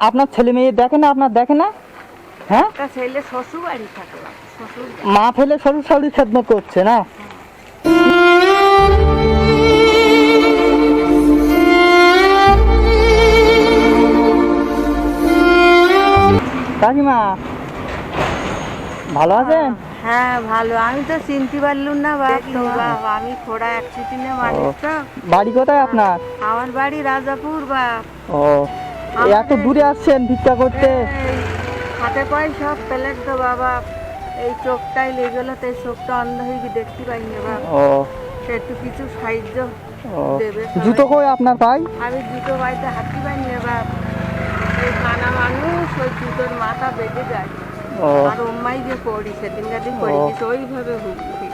আপনার ছেলে মেয়ে দেখে না আপনার দেখে না? হ্যাঁ? ছেলে শ্বশুর বাড়ি থাকে মা ফেলে শ্বশুর শাশুড়ি খেদমত করছে না? কাকিমা ভালো আছেন? হ্যাঁ ভালো। আমি তো চিনতে পারলুম না বাপ আমি খোড়া অ্যাক্সিডেন্টে মানুষ তো। বাড়ি কোথায় আপনার? আমার বাড়ি রাজাপুর বাপ। ও এত দূরে আসছেন ভিক্ষা করতে? হাতে পায়ে সব প্লেট তো বাবা। এই চোখটাই লেগেলো তো এই চোখটা অন্ধ হয়ে গিয়ে দেখতে পাইনি বাপ ও। একটু কিছু সাহায্য দেবে জুতো কই আপনার পাই আমি জুতো বাড়িতে হাঁটতে পাইনি বাপ এই কানা মানুষ ওই জুতোর মাথা বেঁধে যায়। আর ওম্মাই যে পড়ি সেদিন গাদিন ও। পড়ি ওইভাবে হুকি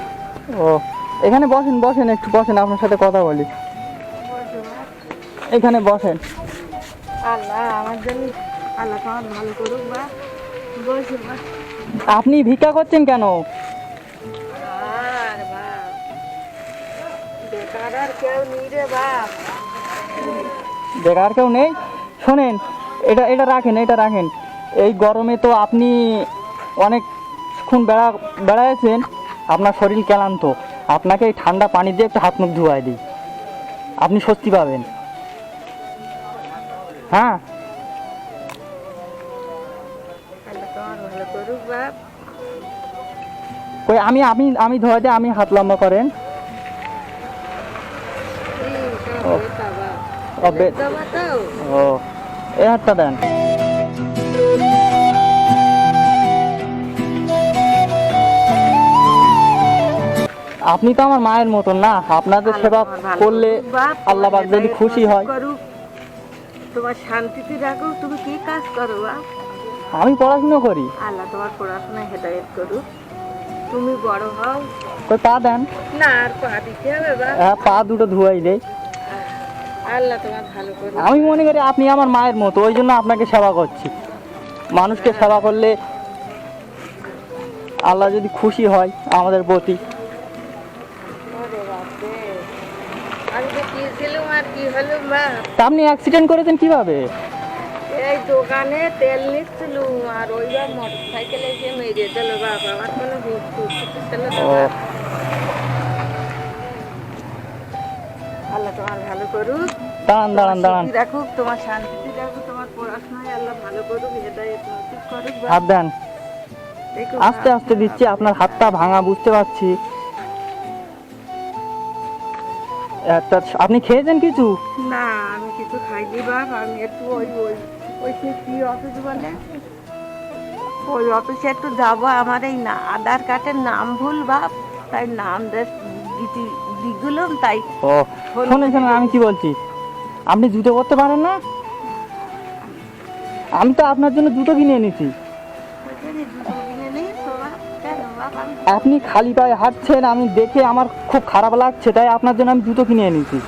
ও। এখানে বসেন বসেন একটু বসেন আপনার সাথে কথা বলি। এখানে বসেন। আল্লাহ আমার জন্য আল্লাহ তোমার ভালো করুক বা বসে বা। আপনি ভিক্ষা করছেন কেন? আর বাপ বেকার আর কেউ নেই রে বাপ বেকার কেউ নেই? শোনেন এটা এটা রাখেন এটা রাখেন। এই গরমে তো আপনি অনেকক্ষণ বেড়া বেড়াইছেন আপনার শরীর ক্লান্ত। আপনাকে এই ঠান্ডা পানি দিয়ে একটু হাত মুখ ধোয়াই দিই। আপনি স্বস্তি পাবেন। হ্যাঁ। কই আমি আমি আমি ধোয়া দিই আমি হাত লম্বা করেন। ও। এই হাতটা দেন। আপনি তো আমার মায়ের মতন না। আপনাদের সেবা করলে আল্লাহ যদি খুশি হয়। তোমার শান্তিতে রাখো তুমি কি কাজ করো বাপ আমি পড়াশুনো করি। আল্লাহ তোমার পড়াশোনায় হেদায়েত করুক। তুমি বড় হও। কই পা দেন। না আর পা দিতে হবে বাপ হ্যাঁ পা দুটো ধুয়াই দেয় আল্লাহ তোমার ভালো করুক। আমি মনে করি আপনি আমার মায়ের মতো ওই জন্য আপনাকে সেবা করছি। মানুষকে সেবা করলে আল্লাহ যদি খুশি হয় আমাদের প্রতি। ছিলাম আর কি হলো মা। আপনি অ্যাক্সিডেন্ট করেছেন কীভাবে? এই দোকানে তেল নিচ্ছিলুম আর ওইবার মোটর সাইকেলে এসে মেরে দিল বাপ আমার কোনো হুশ কিছু ছিল না বাপ। আল্লাহ তোমার ভালো করুক। দাঁড়ান দাঁড়ান দাঁড়ান। রাখুক তোমার রাখুক তোমার পড়াশোনায় আল্লাহ ভালো করুক হেদায়েত নসিব করুক বাপ। হাত দেন। দেখো আস্তে বাপ। আস্তে দিচ্ছি আপনার হাতটা ভাঙা বুঝতে পারছি। একটা আপনি খেয়েছেন কিছু? না আমি কিছু খাইনি বাপ আমি একটু ওই ওই ওই সে কি অফিস বলে? ওই অফিসে একটু যাব আমার এই না আধার কার্ডের নাম ভুল বাপ তাই নাম দিগুলাম তাই ও শোনেন আমি কি বলছি? আপনি জুতো করতে পারেন না? আমি তো আপনার জন্য জুতো কিনে এনেছি। আপনি খালি পায়ে হাঁটছেন আমি দেখে আমার খুব খারাপ লাগছে তাই আপনার জন্য আমি জুতো কিনে এনেছি।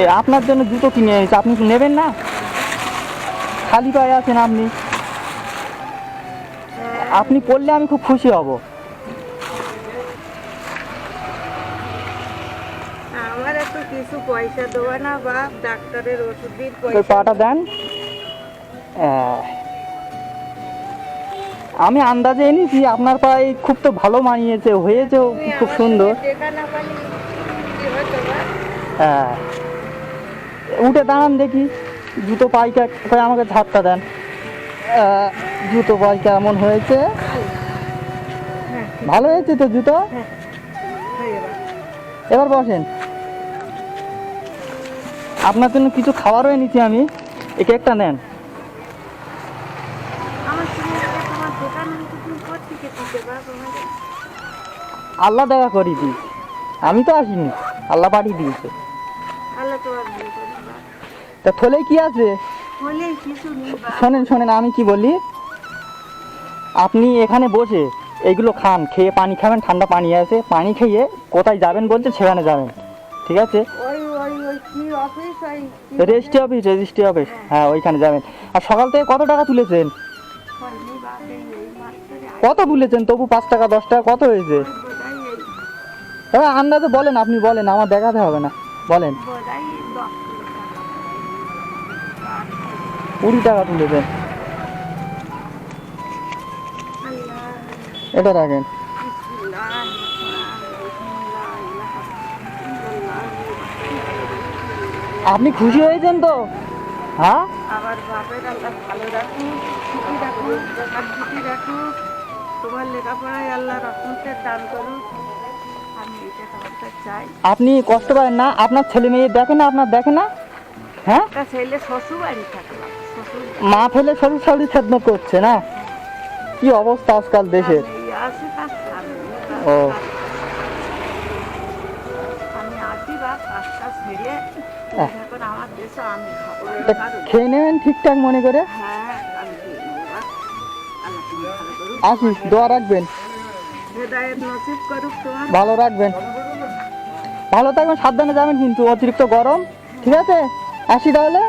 এ আপনার জন্য জুতো কিনে এনেছি আপনি কি নেবেন না? খালি পায়ে আছেন আপনি। আপনি পড়লে আমি খুব খুশি হব। আমার একটু কিছু পয়সা দেবো না বাপ ডাক্তারের ওষুধ দিন পাটা দেন। আমি আন্দাজে এনেছি, আপনার পায়ে খুব তো ভালো মানিয়েছে, হয়েছে, খুব সুন্দর। হ্যাঁ উঠে দাঁড়ান দেখি, জুতো পাইকা, কই আমাকে ঝাপটা দেন। জুতো পাইকা এমন হয়েছে। হ্যাঁ ভালো হয়েছে তো জুতো? এবার বসেন। আপনার জন্য কিছু খাবারও এনেছি আমি এই কেকটা নেন আমার সঙ্গে একটা তোমার দোকান আমি তো তুমি কোথেকে দিতে বাপ আমাকে আল্লাহ দেখা করি দিই আমি তো আসিনি, আল্লাহ পাঠিয়ে দিয়েছে। তা থলে কি আছে? শোনেন শোনেন, আমি কি বলি? আপনি এখানে বসে এগুলো খান, খেয়ে পানি খাবেন, ঠান্ডা পানি আছে, পানি খেয়ে কোথায় যাবেন বলছে সেখানে যাবেন, ঠিক আছে? রেজিস্ট্রি অফিস রেজিস্ট্রি অফিস হ্যাঁ ওইখানে যাবেন। আর সকাল থেকে কত টাকা তুলেছেন? কত তুলেছেন তবু পাঁচ টাকা, দশ টাকা, কত হয়েছে? আন্দাজে বলেন, আপনি বলেন, আমার দেখাতে হবে না। বলেন। কুড়ি টাকা তুলেছেন। এটা রাখেন। আপনি খুশি হয়েছেন তো? হ্যাঁ? আমার বাপের আল্লাহ ভালো সুখী তোমার লেখাপড়ায় আল্লাহ দান করুক। আমি এটা তোমাকে চাই। আপনি কষ্ট পাবেন না আপনার ছেলে মেয়ে দেখে না আপনার দেখে না? হ্যাঁ? ছেলে শ্বশুর বাড়ি থাকে মা ফেলে শ্বশুর শাশুড়ি খেদমত করছে না? কি অবস্থা আজকাল দেশের? ও। খেয়ে নেবেন ঠিকঠাক মনে করে? হ্যাঁ। ভালো দোয়া রাখবেন। ভালো রাখবেন। ভালো থাকবেন সাবধানে যাবেন কিন্তু অতিরিক্ত গরম। ঠিক আছে? আসি তাহলে?